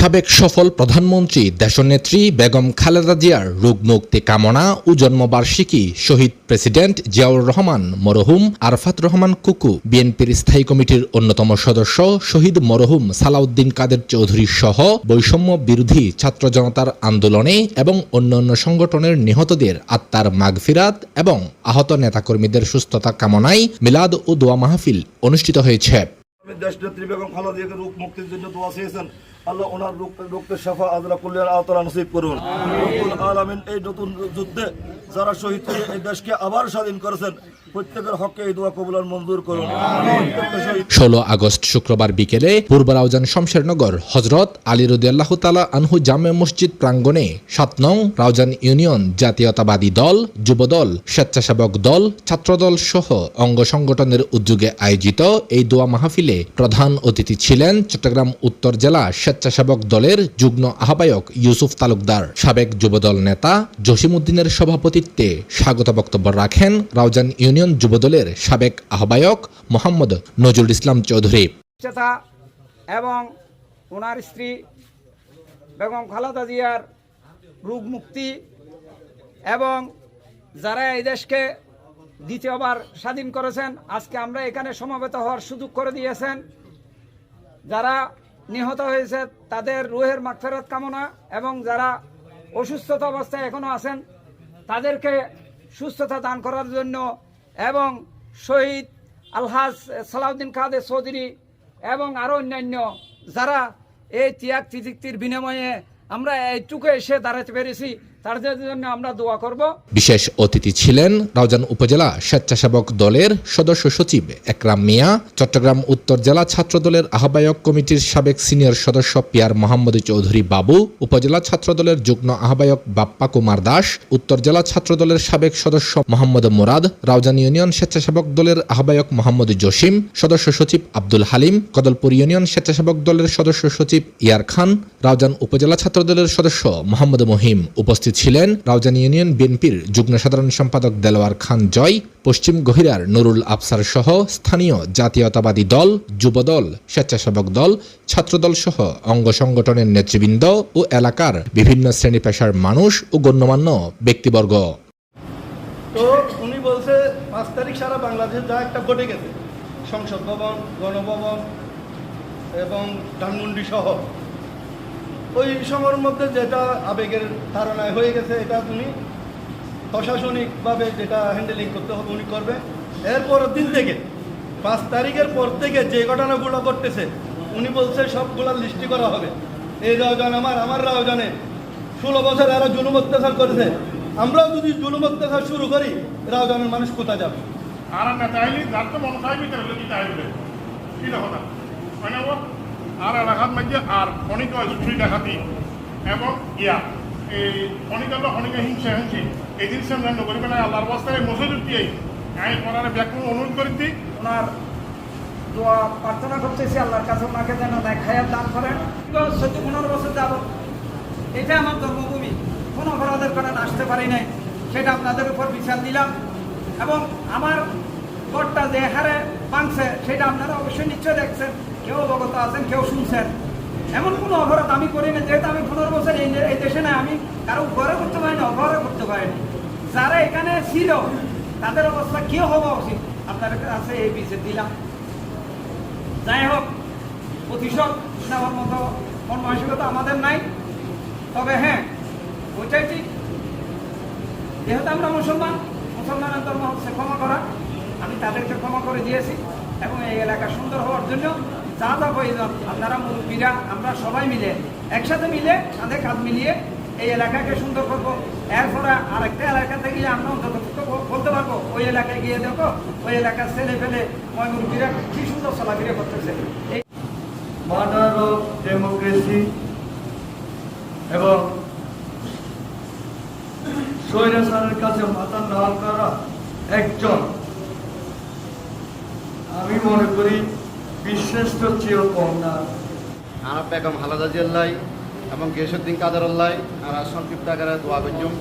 সাবেক সফল প্রধানমন্ত্রী দেশনেত্রী বেগম খালেদা জিয়ার রোগ মুক্তি কামনা ও জন্মবার্ষিকী শহীদ প্রেসিডেন্ট জিয়াউর রহমান, মরহুম আরফাত রহমান কুকু, বিএনপির স্থায়ী কমিটির অন্যতম সদস্য শহীদ মরহুম সালাউদ্দিন কাদের চৌধুরী সহ বৈষম্য বিরোধী ছাত্র জনতার আন্দোলনে এবং অন্যান্য সংগঠনের নিহতদের আত্মার মাগফিরাত এবং আহত নেতাকর্মীদের সুস্থতা কামনায় মিলাদ ও দোয়া মাহফিল অনুষ্ঠিত হয়েছে। আমি দেশ নেত্রী বেগম খালাদিয়াকে রোগ মুক্তির জন্য দোয়া চেয়েছেন আল্লাহ ওনার রোগ রোগের সাফা আজরা কল্যাণ আওতারা নসিব করুন। আলামিন এই নতুন যুদ্ধে যারা শহীদ হয়ে এই দেশকে আবার স্বাধীন করেছেন, প্রত্যেকের হককে এই দোয়া কবুলার মঞ্জুর করুন। ষোলো আগস্ট শুক্রবার বিকেলে পূর্ব রাউজান শমশেরনগর, হজরত আলী রদিয়াল্লাহ তালা আনহু জামে মসজিদ প্রাঙ্গণে সাত নং রাউজান ইউনিয়ন জাতীয়তাবাদী দল, যুবদল, স্বেচ্ছাসেবক দল, ছাত্রদল সহ অঙ্গ সংগঠনের উদ্যোগে আয়োজিত এই দোয়া মাহফিলে প্রধান অতিথি ছিলেন চট্টগ্রাম উত্তর জেলা স্বেচ্ছাসেবক দলের যুগ্ম আহ্বায়ক ইউসুফ তালুকদার, সাবেক যুবদল নেতা জসিমউদ্দিনের সভাপতিত্বে স্বাগত বক্তব্য রাখেন রাউজান ইউনিয়ন যুবদলের সাবেক আহ্বায়ক মোহাম্মদ নজরুল ইসলাম চৌধুরী। এবং ওনার স্ত্রী বেগম খালাদা জিয়ার রোগ মুক্তি এবং যারা এই দেশকে দ্বিতীয়বার স্বাধীন করেছেন, আজকে আমরা এখানে সমবেত হওয়ার সুযোগ করে দিয়েছেন। যারা নিহত হয়েছে, তাদের রুহের মাগফেরত কামনা এবং যারা অসুস্থতা অবস্থায় এখনও আছেন তাদেরকে সুস্থতা দান করার জন্য এবং শহীদ আলহাজ সালাউদ্দিন কাদের চৌধুরী এবং আরও অন্যান্য যারা এই ত্যাগ তিতিক্তির বিনিময়ে আমরা এইটুকু এসে দাঁড়াতে পেরেছি। বিশেষ অতিথি ছিলেন রাউজান উপজেলা স্বেচ্ছাসেবক দলের সদস্য সচিব একরাম মিয়া, চট্টগ্রাম উত্তর জেলা ছাত্র দলের আহ্বায়ক কমিটির সাবেক সিনিয়র সদস্য পিয়ার মোহাম্মদ চৌধুরী বাবু, উপজেলা ছাত্র দলের যুগ্ম আহ্বায়ক বাপ্পা কুমার দাস, উত্তর জেলা ছাত্র দলের সাবেক সদস্য মোহাম্মদ মোরাদ, রাউজান ইউনিয়ন স্বেচ্ছাসেবক দলের আহ্বায়ক মোহাম্মদ জসিম, সদস্য সচিব আব্দুল হালিম, কদলপুর ইউনিয়ন স্বেচ্ছাসেবক দলের সদস্য সচিব ইয়ার খান, রাউজান উপজেলা ছাত্র দলের সদস্য মোহাম্মদ মহিম উপস্থিত ছিলেন রাউজান ইউনিয়ন বিএনপির যুগ্ম সাধারণ সম্পাদক দেলোয়ার খান জয়, পশ্চিম গহিরার নুরুল আফসার সহ স্থানীয় জাতীয়তাবাদী দল, যুবদল, স্বেচ্ছাসেবক দল, ছাত্রদল সহ অঙ্গ সংগঠনের নেতৃবৃন্দ ও এলাকার বিভিন্ন শ্রেণি পেশার মানুষ ও গণ্যমান্য ব্যক্তিবর্গ। তো উনি বলছে, পাঁচ তারিখ সারা বাংলাদেশে যা একটা ঘটে গেছে। সংসদ ভবন, গণভবন এবং ধানমন্ডি সহ। ওই সময়ের মধ্যে যেটা আবেগের ধারণায় হয়ে গেছে, এটা তুমি প্রশাসনিকভাবে যেটা হ্যান্ডেলিং করতে হবে উনি করবে। এরপরের দিন থেকে, পাঁচ তারিখের পর থেকে যে ঘটনাগুলো ঘটতেছে, উনি বলছে সবগুলো লিস্টি করা হবে। এই রাওজান আমার আমার রাওজানে ষোলো বছর এরা জুলুম অত্যাচার করেছে। আমরাও যদি জুলুম অত্যাচার শুরু করি রাওজানের মানুষ কোথায় যাবে? আর না চাইলে, যার তো মন তার লোক চাইবে কি না ও? আর এলাকার মধ্যে আর অনেক চুরি ডাকাতি এবং ইয়া, এই অনেক অনেক হিংসা হিংসি। এই জিনিস আমরা নকরিবে না আল্লাহর বস্তায় মসজিদ দিয়ে আইন করার ব্যাকুল অনুরোধ করি দিই ওনার দোয়া প্রার্থনা করতেছি, আল্লাহর কাছে ওনাকে যেন দেখায়াত দান করেন। চোদ্দ পনেরো বছর যাব এটা আমার জন্মভূমি। কোনো অপরাধের কারণে আসতে পারি নাই। সেটা আপনাদের উপর বিচার দিলাম। এবং আমার ঘরটা যে হারে ভাঙছে, সেটা আপনারা অবশ্যই নিশ্চয় দেখছেন। কেউ অবগত আছেন, কেউ শুনছেন। এমন কোনো অপরাধ আমি করি না যেহেতু আমি পনেরো বছর এই এই দেশে নাই, আমি কারও ঘরে করতে পারিনি অঘরে করতে পারিনি যারা এখানে ছিল, তাদের অবস্থা কি হওয়া উচিত? আপনার কাছে এই বিচার দিলাম। যাই হোক প্রতিশোধ নেওয়ার মতো মন মানসিকতা আমাদের নাই। তবে হ্যাঁ ওইটাই ঠিক। যেহেতু আমরা মুসলমান মুসলমানের ধর্ম হচ্ছে ক্ষমা করা। আমি তাদেরকে ক্ষমা করে দিয়েছি এবং এই এলাকা সুন্দর হওয়ার জন্য যা যা প্রয়োজন আপনারা মুরব্বীরা আমরা সবাই মিলে, একসাথে মিলে কাঁধে কাঁধ মিলিয়ে এই এলাকাকে সুন্দর করব। এরপরে আরেকটা এলাকাতে গিয়ে আমরা অন্তত বলতে পারব, ওই এলাকায় গিয়ে দেখো, ওই এলাকার ছেলে ফেলে ময় মুরব্বীরা কি সুন্দর চলাফেরা করতেছে। এই মার্ডার ডেমোক্রেসি এবং স্বৈরাচারের কাছে মাথা নাল করা একজন। আমি মনে করি বিশ্রেষ্ঠ চিরকন্যা। আরব বেগম হালাদা জিয়াল্লাই এবং গেসুদ্দিন কাদার আল্লাহ আর সংক্ষিপ্ত আকারে দোয়া করছুম